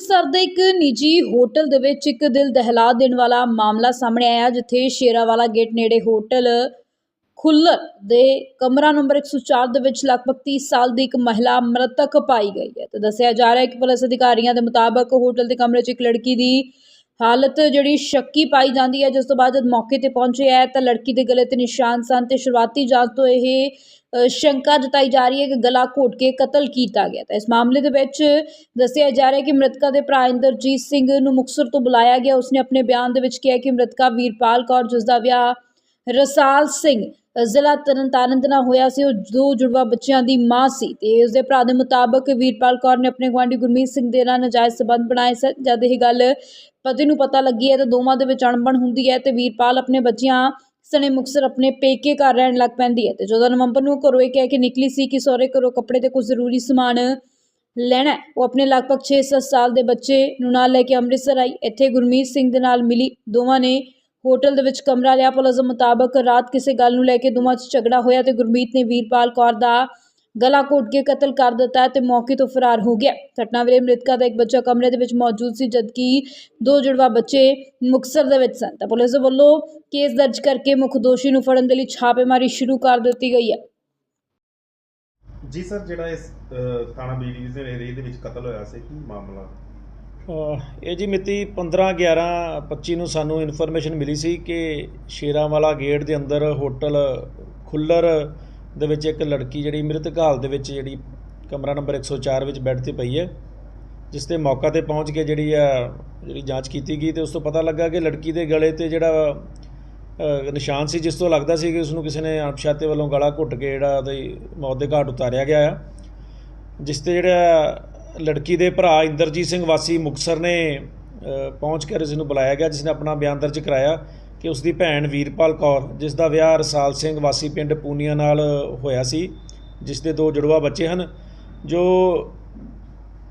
ਅੰਮ੍ਰਿਤਸਰ ਦੇ ਇੱਕ ਨਿੱਜੀ ਹੋਟਲ ਦੇ ਵਿੱਚ ਇੱਕ ਦਿਲ ਦਹਿਲਾ ਦੇਣ ਵਾਲਾ ਮਾਮਲਾ ਸਾਹਮਣੇ ਆਇਆ, ਜਿੱਥੇ ਸ਼ੇਰਾਵਾਲਾ ਗੇਟ ਨੇੜੇ ਹੋਟਲ ਖੁੱਲਰ ਦੇ ਕਮਰਾ ਨੰਬਰ 104 ਦੇ ਵਿੱਚ ਲਗਭਗ 30 ਸਾਲ ਦੀ ਇੱਕ ਮਹਿਲਾ ਮ੍ਰਿਤਕ ਪਾਈ ਗਈ ਹੈ। ਤੇ ਦੱਸਿਆ ਜਾ ਰਿਹਾ ਹੈ ਕਿ ਪੁਲਿਸ ਅਧਿਕਾਰੀਆਂ ਦੇ ਮੁਤਾਬਕ ਹੋਟਲ ਦੇ ਕਮਰੇ 'ਚ ਇੱਕ ਲੜਕੀ ਦੀ ਹਾਲਤ ਜਿਹੜੀ ਸ਼ੱਕੀ ਪਾਈ ਜਾਂਦੀ ਹੈ, ਜਿਸ ਤੋਂ ਬਾਅਦ ਜਦ ਮੌਕੇ ਤੇ ਪਹੁੰਚੇ ਹੈ, ਤਾਂ ਲੜਕੀ ਦੇ ਗਲੇ ਤੇ ਨਿਸ਼ਾਨ ਸਨ ਤੇ ਸ਼ੁਰੂਆਤੀ ਜਾਂਚ ਤੋਂ ਇਹ ਸ਼ੰਕਾ ਜਤਾਈ ਜਾ ਰਹੀ ਹੈ ਕਿ ਗਲਾ ਘੋਟ ਕੇ ਕਤਲ ਕੀਤਾ ਗਿਆ। ਤਾਂ ਇਸ ਮਾਮਲੇ ਦੇ ਵਿੱਚ ਦੱਸਿਆ ਜਾ ਰਿਹਾ ਕਿ ਮ੍ਰਿਤਕਾ ਦੇ ਭਰਾ ਇੰਦਰਜੀਤ ਸਿੰਘ ਨੂੰ ਮੁਕਤਸਰ ਤੋਂ ਬੁਲਾਇਆ ਗਿਆ। ਉਸਨੇ ਆਪਣੇ ਬਿਆਨ ਦੇ ਵਿੱਚ ਕਿਹਾ ਕਿ ਮ੍ਰਿਤਕਾ ਵੀਰਪਾਲ ਕੌਰ, ਜਿਸ ਦਾ ਵਿਆਹ ਰਸਾਲ ਸਿੰਘ ਜ਼ਿਲ੍ਹਾ ਤਰਨਤਾਰਨ ਦੇ ਨਾਲ ਹੋਇਆ ਸੀ, ਉਹ ਦੋ ਜੁੜਵਾ ਬੱਚਿਆਂ ਦੀ ਮਾਂ ਸੀ ਤੇ ਉਸ ਦੇ ਭਰਾ ਦੇ ਮੁਤਾਬਕ ਵੀਰਪਾਲ ਕੌਰ ਨੇ ਆਪਣੇ ਗੁਆਂਢੀ ਗੁਰਮੀਤ ਸਿੰਘ ਦੇ ਨਾਲ ਨਜਾਇਜ਼ ਸਬੰਧ ਬਣਾਏ ਸਨ। ਜਦ ਇਹ ਗੱਲ ਪਤੀ ਨੂੰ ਪਤਾ ਲੱਗੀ ਹੈ ਤਾਂ ਦੋਵਾਂ ਦੇ ਵਿੱਚ ਅਣਬਣ ਹੁੰਦੀ ਹੈ ਤੇ ਵੀਰਪਾਲ ਆਪਣੇ ਬੱਚਿਆਂ ਸਣੇ ਮੁਕਤਸਰ ਆਪਣੇ ਪੇਕੇ ਘਰ ਰਹਿਣ ਲੱਗ ਪੈਂਦੀ ਹੈ ਤੇ 14 ਨਵੰਬਰ ਨੂੰ ਘਰੋਂ ਇਹ ਕਹਿ ਕੇ ਨਿਕਲੀ ਸੀ ਕਿ ਸਹੁਰੇ ਘਰੋਂ ਕੱਪੜੇ ਤੇ ਕੁਝ ਜ਼ਰੂਰੀ ਸਮਾਨ ਲੈਣਾ ਉਹ ਆਪਣੇ ਲਗਭਗ 6-7 ਸਾਲ ਦੇ ਬੱਚੇ ਨੂੰ ਨਾਲ ਲੈ ਕੇ ਅੰਮ੍ਰਿਤਸਰ ਆਈ। ਇੱਥੇ ਗੁਰਮੀਤ ਸਿੰਘ ਦੇ ਨਾਲ ਮਿਲੀ। ਦੋਵਾਂ ਨੇ ਹੋਟਲ ਦੇ ਵਿੱਚ ਕਮਰਾ ਲਿਆ। ਪੁਲਿਸ ਮੁਤਾਬਕ ਰਾਤ ਕਿਸੇ ਗੱਲ ਨੂੰ ਲੈ ਕੇ ਦੋਵਾਂ 'ਚ ਝਗੜਾ ਹੋਇਆ ਤੇ ਗੁਰਮੀਤ ਨੇ ਵੀਰਪਾਲ ਕੌਰ ਦਾ ਗਲਾ ਘੋਟ ਕੇ ਕਤਲ ਕਰ ਦਿੱਤਾ ਤੇ ਮੌਕੇ ਤੋਂ ਫਰਾਰ ਹੋ ਗਿਆ ਘਟਨਾ ਵੇਲੇ ਮ੍ਰਿਤਕਾ ਦਾ ਇੱਕ ਬੱਚਾ ਕਮਰੇ ਦੇ ਵਿੱਚ ਮੌਜੂਦ ਸੀ ਜਦਕਿ ਦੋ ਜੁੜਵਾ ਬੱਚੇ ਮੁਕਤਸਰ ਦੇ ਵਿੱਚ ਸਨ ਤਾਂ ਪੁਲਿਸ ਦੇ ਵੱਲੋਂ ਕੇਸ ਦਰਜ ਕਰਕੇ ਮੁੱਖ ਦੋਸ਼ੀ ਨੂੰ ਫੜਨ ਦੇ ਲਈ ਛਾਪੇਮਾਰੀ ਸ਼ੁਰੂ ਕਰ ਦਿੱਤੀ ਗਈ ਹੈ ਜੀ ਸਰ ਜਿਹੜਾ ਇਸ ਅ, ਥਾਣਾ ਬੀ ਡਿਵੀਜ਼ਨ ਏਰੀਆ ਦੇ ਵਿੱਚ ਕਤਲ ਹੋਇਆ ਸੀ ਕੀ ਮਾਮਲਾ ਅਹ ਇਹ ਜੀ ਮਿਤੀ 15 11 25 ਨੂੰ ਸਾਨੂੰ ਇਨਫੋਰਮੇਸ਼ਨ ਮਿਲੀ ਸੀ ਕਿ ਸ਼ੇਰਾਂਵਾਲਾ ਗੇਟ ਦੇ ਅੰਦਰ ਹੋਟਲ ਖੁੱਲਰ ਦੇ ਵਿੱਚ ਇੱਕ ਲੜਕੀ ਜਿਹੜੀ ਮ੍ਰਿਤਕ ਹਾਲ ਦੇ ਵਿੱਚ ਜਿਹੜੀ ਕਮਰਾ ਨੰਬਰ 104 ਵਿੱਚ ਬੈੱਡ ਤੇ ਪਈ ਹੈ, ਜਿਸ ਤੇ ਮੌਕਾ ਤੇ ਪਹੁੰਚ ਕੇ ਜਿਹੜੀ ਆ, ਜਿਹੜੀ ਜਾਂਚ ਕੀਤੀ ਗਈ ਤੇ ਉਸ ਤੋਂ ਪਤਾ ਲੱਗਾ ਕਿ ਲੜਕੀ ਦੇ ਗਲੇ ਤੇ ਜਿਹੜਾ ਨਿਸ਼ਾਨ ਸੀ, ਜਿਸ ਤੋਂ ਲੱਗਦਾ ਸੀ ਕਿ ਉਸ ਨੂੰ ਕਿਸੇ ਨੇ ਅਣਪਛਾਤੇ ਵੱਲੋਂ ਗਲਾ ਘੁੱਟ ਕੇ ਜਿਹੜਾ ਉਹਦੀ ਮੌਤ ਦੇ ਘਾਟ ਉਤਾਰਿਆ ਗਿਆ ਆ, ਜਿਸ ਤੇ ਜਿਹੜਾ ਲੜਕੀ ਦੇ ਭਰਾ ਇੰਦਰਜੀਤ ਸਿੰਘ ਵਾਸੀ ਮੁਕਤਸਰ ਨੇ ਪਹੁੰਚ ਕੇ ਇਸ ਨੂੰ ਬੁਲਾਇਆ ਗਿਆ, ਜਿਸ ਨੇ ਆਪਣਾ ਬਿਆਨ ਦਰਜ ਕਰਾਇਆ। ਕਿ ਉਸ ਦੀ ਭੈਣ ਵੀਰਪਾਲ ਕੌਰ ਜਿਸ ਦਾ ਵਿਆਹ ਰਸਾਲ ਸਿੰਘ ਵਾਸੀ ਪਿੰਡ ਪੂਨੀਆ ਨਾਲ ਹੋਇਆ ਸੀ ਜਿਸ ਦੇ ਦੋ ਜੁੜਵਾ ਬੱਚੇ ਹਨ ਜੋ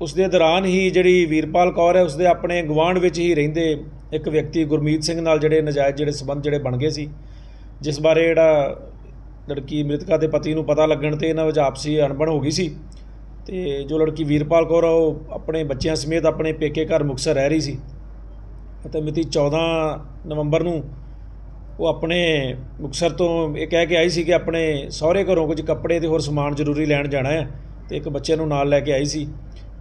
ਉਸ ਦੇ ਦੌਰਾਨ ਹੀ ਜਿਹੜੀ ਵੀਰਪਾਲ ਕੌਰ ਹੈ ਉਸ ਦੇ ਆਪਣੇ ਗੁਆਂਢ ਵਿੱਚ ਹੀ ਰਹਿੰਦੇ ਇੱਕ ਵਿਅਕਤੀ ਗੁਰਮੀਤ ਸਿੰਘ ਨਾਲ ਜਿਹੜੇ ਨਜਾਇਜ਼ ਜਿਹੜੇ ਸਬੰਧ ਜਿਹੜੇ ਬਣ ਗਏ ਸੀ ਜਿਸ ਬਾਰੇ ਜਿਹੜਾ ਲੜਕੀ ਮ੍ਰਿਤਕਾ ਦੇ ਪਤੀ ਨੂੰ ਪਤਾ ਲੱਗਣ ਤੇ ਇਹਨਾਂ ਵਿੱਚ ਆਪਸੀ ਅਣਬਣ ਹੋ ਗਈ ਸੀ ਤੇ ਜੋ ਲੜਕੀ ਵੀਰਪਾਲ ਕੌਰ ਆ, ਉਹ ਆਪਣੇ ਬੱਚਿਆਂ ਸਮੇਤ ਆਪਣੇ ਪੇਕੇ ਘਰ ਮੁਕਤਸਰ ਰਹਿ ਰਹੀ ਸੀ। ਅਤੇ ਮਿਤੀ 14 ਨਵੰਬਰ ਨੂੰ ਉਹ ਆਪਣੇ ਮੁਕਤਸਰ ਤੋਂ ਇਹ ਕਹਿ ਕੇ ਆਈ ਸੀ ਕਿ ਆਪਣੇ ਸਹੁਰੇ ਘਰੋਂ ਕੁਝ ਕੱਪੜੇ ਤੇ ਹੋਰ ਸਮਾਨ ਜ਼ਰੂਰੀ ਲੈਣ ਜਾਣਾ ਹੈ ਤੇ ਇੱਕ ਬੱਚੇ ਨੂੰ ਨਾਲ ਲੈ ਕੇ ਆਈ ਸੀ।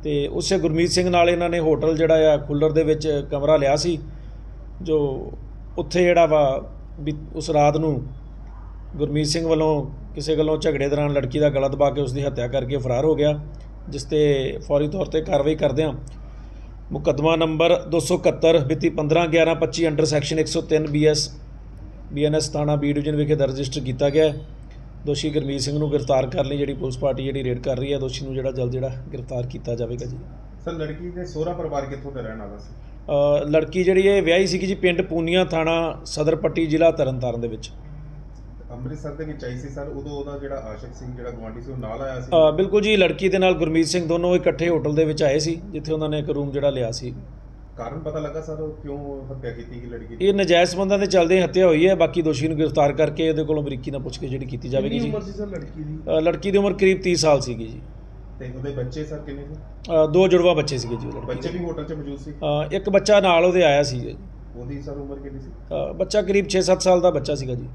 ਤੇ ਉਸੇ ਗੁਰਮੀਤ ਸਿੰਘ ਨਾਲ ਇਹਨਾਂ ਨੇ ਹੋਟਲ ਜਿਹੜਾ ਆ ਖੁੱਲਰ ਦੇ ਵਿੱਚ ਕਮਰਾ ਲਿਆ ਸੀ, ਜੋ ਉੱਥੇ ਜਿਹੜਾ ਵਾ ਵੀ ਉਸ ਰਾਤ ਨੂੰ ਗੁਰਮੀਤ ਸਿੰਘ ਵੱਲੋਂ ਕਿਸੇ ਗੱਲੋਂ ਝਗੜੇ ਦੌਰਾਨ ਲੜਕੀ ਦਾ ਗਲਾ ਦਬਾ ਕੇ ਉਸ ਦੀ ਹੱਤਿਆ ਕਰਕੇ ਫਰਾਰ ਹੋ ਗਿਆ, ਜਿਸ ਤੇ ਫੌਰੀ ਤੌਰ ਤੇ ਕਾਰਵਾਈ ਕਰਦਿਆਂ ਮੁਕੱਦਮਾ ਨੰਬਰ 271 ਮਿਤੀ 15 11 25 ਅੰਡਰ ਸੈਕਸ਼ਨ 103 ਬੀਐਸ ਬੀਐਨਐਸ ਥਾਣਾ ਬੀ ਡਿਵੀਜ਼ਨ ਵਿਖੇ ਦਰਜ ਰਜਿਸਟਰ ਕੀਤਾ ਗਿਆ। ਦੋਸ਼ੀ ਗੁਰਮੀਤ ਸਿੰਘ ਨੂੰ ਗ੍ਰਿਫਤਾਰ ਕਰਨ ਲਈ ਜਿਹੜੀ ਪੁਲਿਸ ਪਾਰਟੀ ਜਿਹੜੀ ਰੇਡ ਕਰ ਰਹੀ ਹੈ ਦੋਸ਼ੀ ਨੂੰ ਜਿਹੜਾ ਜਲਦ ਜਿਹੜਾ ਗ੍ਰਿਫਤਾਰ ਕੀਤਾ ਜਾਵੇਗਾ ਜੀ। ਸਰ ਲੜਕੀ ਦੇ ਸਹੁਰਾ ਪਰਿਵਾਰ ਕਿੱਥੋਂ ਦਾ ਰਹਿਣ ਵਾਲਾ ਸੀ? ਲੜਕੀ ਜਿਹੜੀ ਇਹ ਵਿਆਹੀ ਸੀਗੀ ਜੀ ਪਿੰਡ ਪੂਨੀਆ ਥਾਣਾ ਸਦਰ ਪੱਟੀ ਜ਼ਿਲ੍ਹਾ ਤਰਨਤਾਰਨ ਦੇ ਵਿੱਚ। ਅੰਮ੍ਰਿਤਸਰ ਦੇ ਵਿੱਚ ਆਈ ਸੀ ਸਰ ਉਦੋਂ ਉਹਦਾ ਜਿਹੜਾ ਆਸ਼ਿਕ ਸਿੰਘ ਜਿਹੜਾ ਗਵਾਂਢੀ ਸੀ ਉਹ ਨਾਲ ਆਇਆ ਸੀ? ਅ, ਬਿਲਕੁਲ ਜੀ ਲੜਕੀ ਦੇ ਨਾਲ ਗੁਰਮੀਤ ਸਿੰਘ ਦੋਨੋਂ ਇਕੱਠੇ ਹੋਟਲ ਦੇ ਵਿੱਚ ਆਏ ਸੀ ਜਿੱਥੇ ਉਹਨਾਂ ਨੇ ਇੱਕ ਰੂਮ ਜਿਹੜਾ ਲਿਆ ਸੀ। ਕਾਰਨ ਪਤਾ ਲੱਗਾ ਸਰ ਉਹ ਕਿਉਂ ਹੱਤਿਆ ਕੀਤੀ ਗਈ ਲੜਕੀ ਦੀ? ਇਹ ਨਜਾਇਜ਼ ਸੰਬੰਧਾਂ ਦੇ ਚੱਲਦੇ ਹੱਤਿਆ ਹੋਈ ਹੈ ਬਾਕੀ ਦੋਸ਼ੀ ਨੂੰ ਗ੍ਰਿਫਤਾਰ ਕਰਕੇ ਇਹਦੇ ਕੋਲੋਂ ਬਰੀਕੀ ਨਾਲ ਪੁੱਛ ਕੇ ਜਿਹੜੀ ਕੀਤੀ ਜਾਵੇਗੀ ਜੀ। ਸੀ ਸਰ ਲੜਕੀ ਦੀ? ਅ, ਲੜਕੀ ਦੀ ਉਮਰ ਕਰੀਬ 30 ਸਾਲ ਸੀਗੀ ਜੀ। ਤੇ ਉਹਦੇ ਬੱਚੇ ਸਰ ਕਿੰਨੇ ਸੀ? ਅ, ਦੋ ਜੁੜਵਾ ਬੱਚੇ ਸੀਗੇ ਜੀ ਉਹ ਲੜਕੀ ਬੱਚੇ। ਵੀ ਹੋਟਲ 'ਚ ਮੌਜੂਦ ਸੀ? ਅ, ਇੱਕ ਬੱਚਾ ਨਾਲ ਉਹਦੇ ਆਇਆ ਸੀ। ਜੀ ਉਹਦੀ ਸਰ ਉਮਰ ਕਿੰਨੀ ਸੀ? ਅ, ਬੱਚਾ ਕਰੀਬ 6-7 ਸਾਲ ਦਾ ਬੱਚਾ ਸੀਗਾ ਜੀ।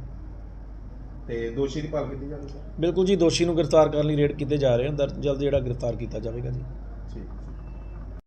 ਤੇ ਦੋਸ਼ੀ ਦੀ ਭਾਲ ਕੀਤੀ ਜਾਵੇ ਸਰ ਬਿਲਕੁਲ ਜੀ ਦੋਸ਼ੀ ਨੂੰ ਗ੍ਰਿਫਤਾਰ ਕਰਨ ਲਈ ਰੇਡ ਕੀਤੇ ਜਾ ਰਹੇ ਹਨ ਦਰ- ਜਲਦ ਜਿਹੜਾ ਗ੍ਰਿਫਤਾਰ ਕੀਤਾ ਜਾਵੇਗਾ ਜੀ। ਠੀਕ।